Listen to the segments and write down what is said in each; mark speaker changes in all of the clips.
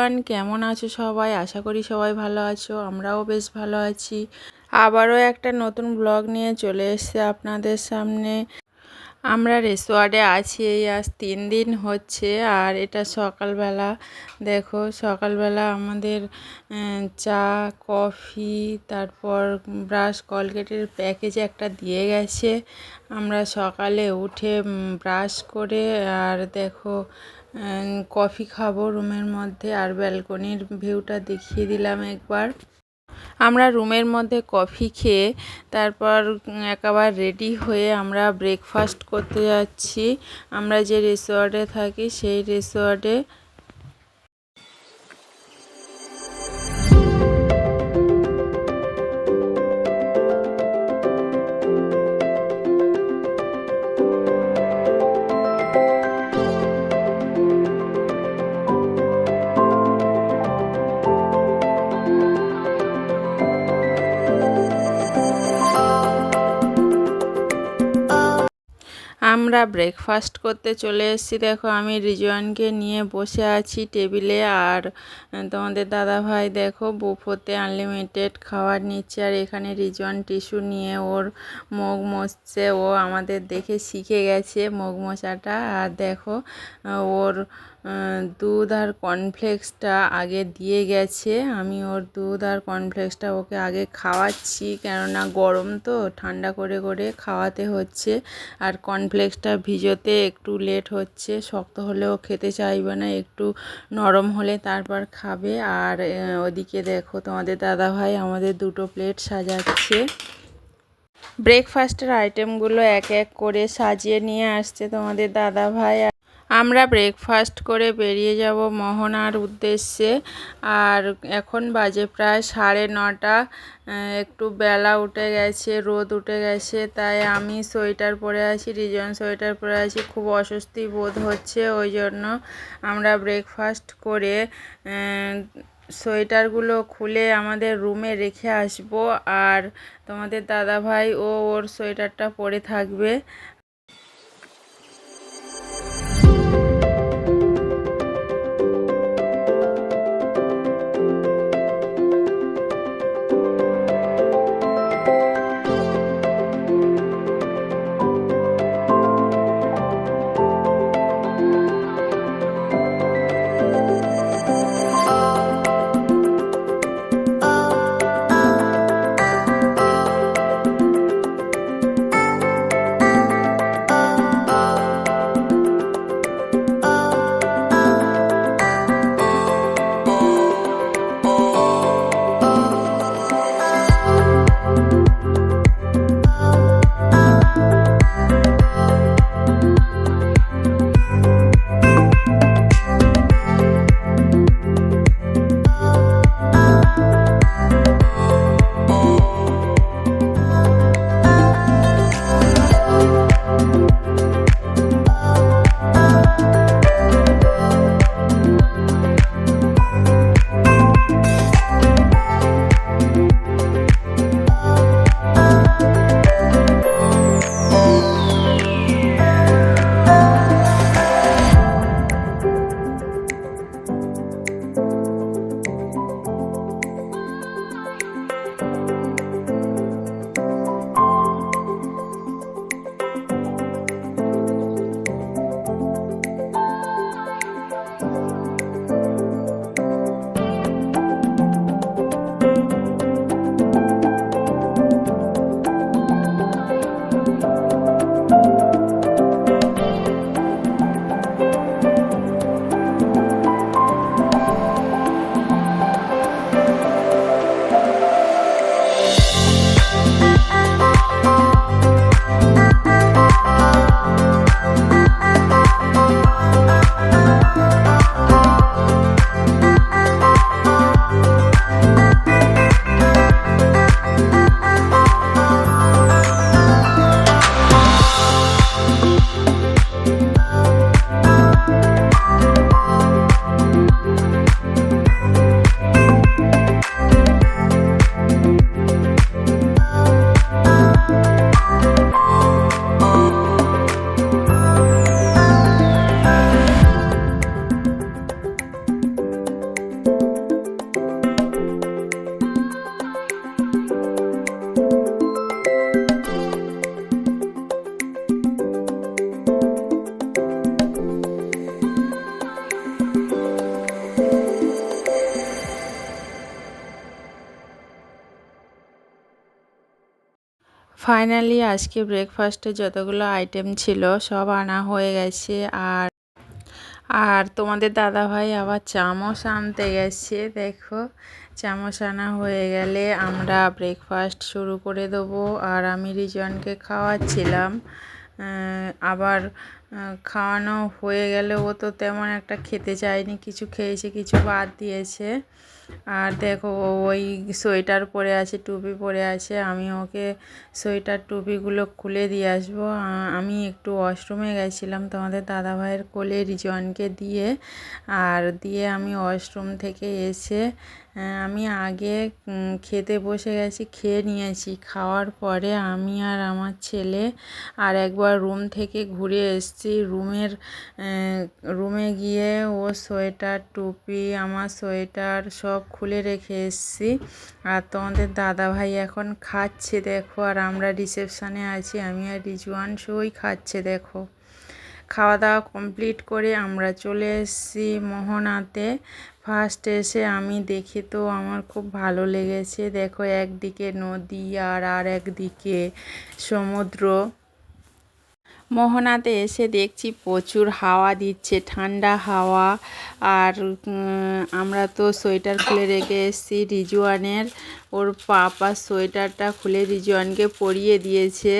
Speaker 1: Everyone, কেমন আছো সবাই? আশা করি সবাই ভালো আছো, আমরাও বেশ ভালো আছি। আবারও একটা নতুন ব্লগ নিয়ে চলে এসেছে আপনাদের সামনে। আমরা রেসোয়ার্টে আছি এই আজ তিন দিন হচ্ছে, আর এটা সকালবেলা। দেখো, সকালবেলা আমাদের চা, কফি, তারপর ব্রাশ, কলগেটের প্যাকেজ একটা দিয়ে গেছে। আমরা সকালে উঠে ব্রাশ করে, আর দেখো কফি খাব রুমের মধ্যে আর ব্যালকনির ভিউটা দেখিয়ে দিলাম একবার। আমরা রুমের মধ্যে কফি খেয়ে তারপর একবার রেডি হয়ে আমরা ব্রেকফাস্ট করতে যাচ্ছি। আমরা যে রিসোর্টে থাকি, সেই রিসোর্টে আমরা ব্রেকফাস্ট করতে চলে এসেছি। দেখো, আমি রিজওয়ানকে নিয়ে বসে আছি টেবিলে আর তোমাদের দাদাভাই দেখো বুফোতে আনলিমিটেড খাবার নিচ্ছে। আর এখানে রিজওয়ান টিস্যু নিয়ে ওর মুখ মশছে ও আমাদের দেখে শিখে গেছে মুখ মশাটা আর দেখো ওর দুধ আর কর্নফ্লেক্সটা আগে দিয়ে গেছে। আমি ওর দুধ আর কর্নফ্লেক্সটা ওকে আগে খাওয়াচ্ছি, কেননা গরম তো, ঠান্ডা করে করে খাওয়াতে হচ্ছে। আর কর্নফ্লেক্সটা ভিজোতে একটু লেট হচ্ছে, শক্ত হলেও খেতে চাইবে না, একটু নরম হলে তারপর খাবে। আর ওদিকে দেখো তোমাদের দাদা ভাই আমাদের দুটো প্লেট সাজাচ্ছে। ব্রেকফাস্টের আইটেমগুলো এক এক করে সাজিয়ে নিয়ে আসছে তোমাদের দাদা ভাই আমরা ব্রেকফাস্ট করে বেরিয়ে যাব মোহনার উদ্দেশ্যে। আর এখন বাজে প্রায় সাড়ে নটা একটু বেলা উঠে গেছে, রোদ উঠে গেছে, তাই আমি সোয়েটার পরে আছি, রিজন সোয়েটার পরে আছি। খুব অস্বস্তি বোধ হচ্ছে, ওই জন্য আমরা ব্রেকফাস্ট করে সোয়েটারগুলো খুলে আমাদের রুমে রেখে আসব। আর তোমাদের দাদা ভাই ও ওর সোয়েটারটা পরে থাকবে। ফাইনালি আজকে ব্রেকফাস্টে যতগুলো আইটেম ছিল সব আনা হয়ে গেছে আর আর তোমাদের দাদাভাই আবার চামচ আনতে গেছে, দেখো। চামচ আনা হয়ে গেলে আমরা ব্রেকফাস্ট শুরু করে দেবো আর আমি রিজনকে খাওয়াচ্ছিলাম। আবার খাওয়ানো হয়ে গেলে ও তো তেমন একটা খেতে চায়নি, কিছু খেয়েছে, কিছু বাদ দিয়েছে। আর দেখো ওই সোয়েটার পরে আছে, টুপি পরে আছে। আমি ওকে সোয়েটার টুপিগুলো খুলে দিয়ে আসব। আমি একটু ওয়াশরুমে গেছিলাম তোমাদের দাদাভাইয়ের কোলে রিজনকে দিয়ে। আর দিয়ে আমি ওয়াশরুম থেকে এসে আমি আগে খেতে বসে গেছি, খেয়ে নিয়েছি। খাওয়ার পরে আমি আর আমার ছেলে আর একবার রুম থেকে ঘুরে এসেছি। রুমের রুমে গিয়ে ও সোয়েটার, টুপি, আমার সোয়েটার সব খুলে রেখে এসেছি। আর তোমাদের দাদাভাই এখন খাচ্ছে, দেখো। আর আমরা রিসেপশানে আছি, আমি আর রিজওয়ান সই খাচ্ছে, দেখো। খাওয়া দাওয়া কমপ্লিট করে আমরা চলে এসেছি মোহনাতে। ফার্স্ট এসে আমি দেখি তো আমার খুব ভালো লেগেছে। দেখো, একদিকে নদী আর আর একদিকে সমুদ্র। মোহনাতে এসে দেখছি প্রচুর হাওয়া দিচ্ছে, ঠান্ডা হাওয়া। আর আমরা তো সোয়েটার খুলে রেখে এসেছি রিজওয়ানের। ওর পাপা সোয়েটারটা খুলে রিজওয়ানকে পরিয়ে দিয়েছে।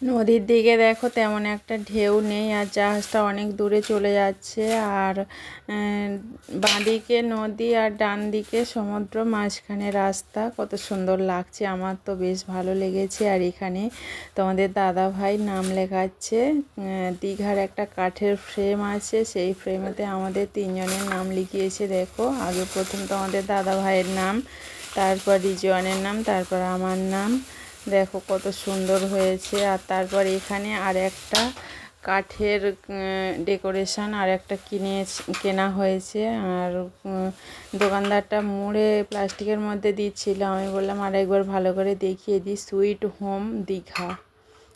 Speaker 1: নদীর দিকে দেখো তেমন একটা ঢেউ নেই আর জাহাজটা অনেক দূরে চলে যাচ্ছে আর বাঁদিকে নদী আর ডান দিকে সমুদ্র মাঝখানে রাস্তা। কত সুন্দর লাগছে, আমার তো বেশ ভালো লেগেছে। আর এখানে তোমাদের দাদা ভাই নাম লেখাচ্ছে দীঘার একটা কাঠের ফ্রেম আছে, সেই ফ্রেমেতে আমাদের তিনজনের নাম লিখিয়েছে, দেখো। আগে প্রথম তোমাদের দাদা ভাইয়ের নাম, তারপর রিজওয়ানের নাম, তারপর আমার নাম। দেখো কত সুন্দর হয়েছে। আর তারপর এখানে আর একটা কাঠের ডেকোরেশন আর একটা কিনে, কেনা হয়েছে। আর দোকানদারটা মুড়ে প্লাস্টিকের মধ্যে দিচ্ছিল। আমি বললাম, আর একবার ভালো করে দেখিয়ে দিই। Sweet home Digha.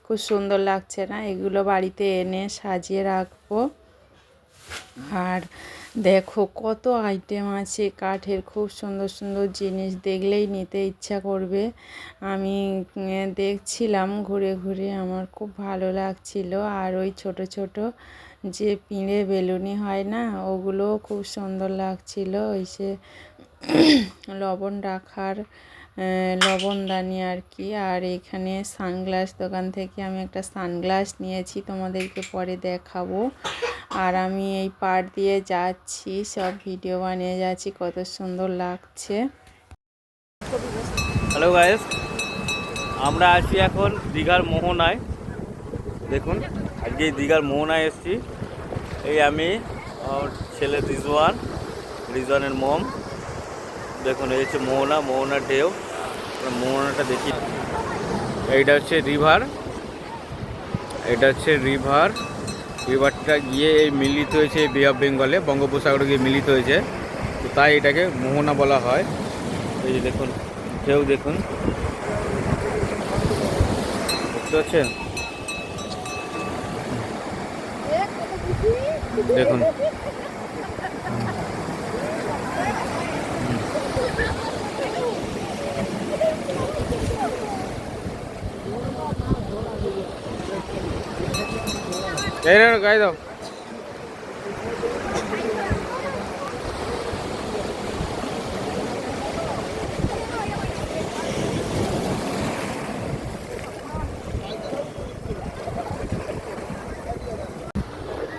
Speaker 1: খুব সুন্দর লাগছে না? এগুলো বাড়িতে এনে সাজিয়ে রাখব। আর দেখো কত আইটেম আছে, কাঠের খুব সুন্দর সুন্দর জিনিস দেখলেই নিতে ইচ্ছা করবে। আমি দেখছিলাম ঘুরে ঘুরে, আমার খুব ভালো লাগছিল। আর ওই ছোট ছোট যে পিঁড়ে বেলুনি হয় না, ওগুলোও খুব সুন্দর লাগছিল। ওই সে লবণ রাখার লবণদানি আর কি। আর এখানে সানগ্লাস দোকান থেকে আমি একটা সানগ্লাস নিয়েছি, তোমাদেরকে পরে দেখাবো। আর আমি এই পাড় দিয়ে যাচ্ছি, সব ভিডিও বানিয়ে যাচ্ছি, কত সুন্দর লাগছে।
Speaker 2: হ্যালো গাইস আমরা আছি এখন দীঘার মোহনায়। দেখুন, আজকে দীঘার মোহনায় এসেছি। এই আমি ছেলে রিজওয়ান, রিজওয়ানের মম দেখুন, এই হচ্ছে মোহনা মোহনার ঢেউ। মোহনাটা দেখি। এইটা হচ্ছে রিভার। এটা হচ্ছে রিভার। রিভারটা গিয়ে এই মিলিত হয়েছে বে অফ বেঙ্গলে বঙ্গোপসাগরে গিয়ে মিলিত হয়েছে। তো তাই এটাকে মোহনা বলা হয়। এই যে দেখুন, ঢেউ দেখুন। বুঝতে পারছেন? দেখুন। এই রে গায়ে দাও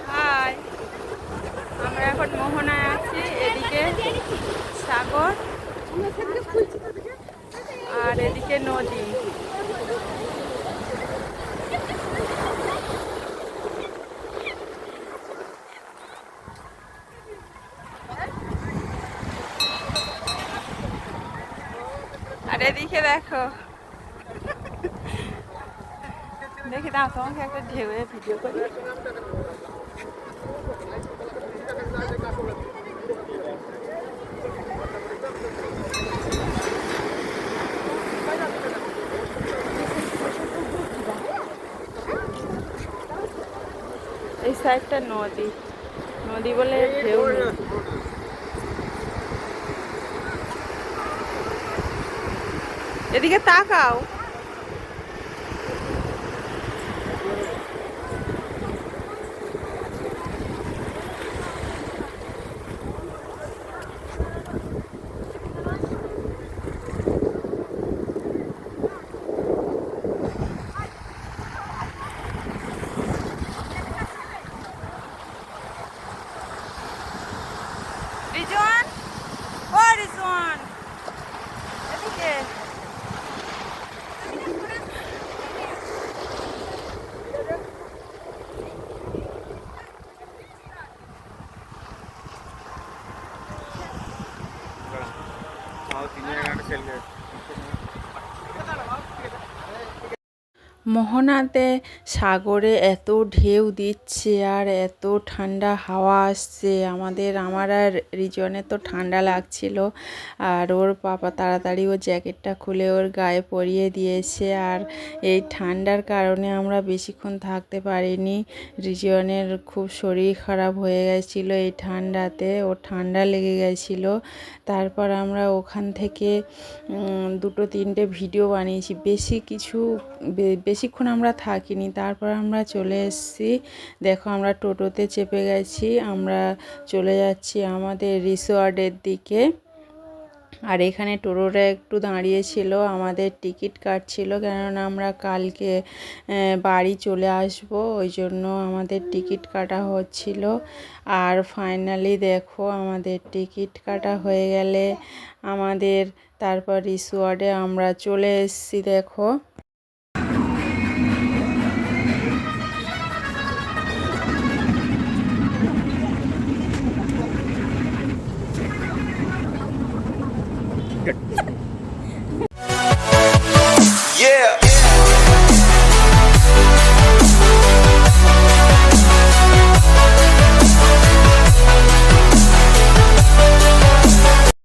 Speaker 1: হাই আমরা এখন মোহনায় আছি এদিকে সাগর আর এদিকে নদী আর এদিকে দেখো দেখি দাও তোমাকে একটা ঢেউয়ে ভিডিও করি এই সাইডটা নদী নদী বলে ঢেউ এদিকে তাকাও রিজওয়ান ও রিজওয়ান এদিকে মোহনাতে সাগরে এত ঢেউ দিচ্ছে আর এত ঠান্ডা হাওয়া আসছে। আমাদের, আমার আর রিজনে তো ঠান্ডা লাগছিল। আর ওর পাপা তাড়াতাড়ি ওর জ্যাকেটটা খুলে ওর গায়ে পরিয়ে দিয়েছে আর এই ঠান্ডার কারণে আমরা বেশিক্ষণ থাকতে পারিনি। রিজনের খুব শরীর খারাপ হয়ে গেছিল এই ঠান্ডাতে ওর ঠান্ডা লেগে গেছিল। তারপর আমরা ওখান থেকে দুটো তিনটে ভিডিও বানিয়েছি। বেশি কিছু বেশিক্ষণ আমরা থাকিনি, তারপর আমরা চলে এসেছি। দেখো আমরা টোটোতে চেপে গেছি, আমরা চলে যাচ্ছি আমাদের রিসোর্টের দিকে। আর এখানে টোটোটা একটু দাঁড়িয়েছিল আমাদের টিকিট কাটছিল, কেননা আমরা কালকে বাড়ি চলে আসব, ওই জন্য আমাদের টিকিট কাটা হচ্ছিল। আর ফাইনালি দেখো আমাদের টিকিট কাটা হয়ে গেলে আমাদের, তারপর রিসোর্টে আমরা চলে এসেছি, দেখো।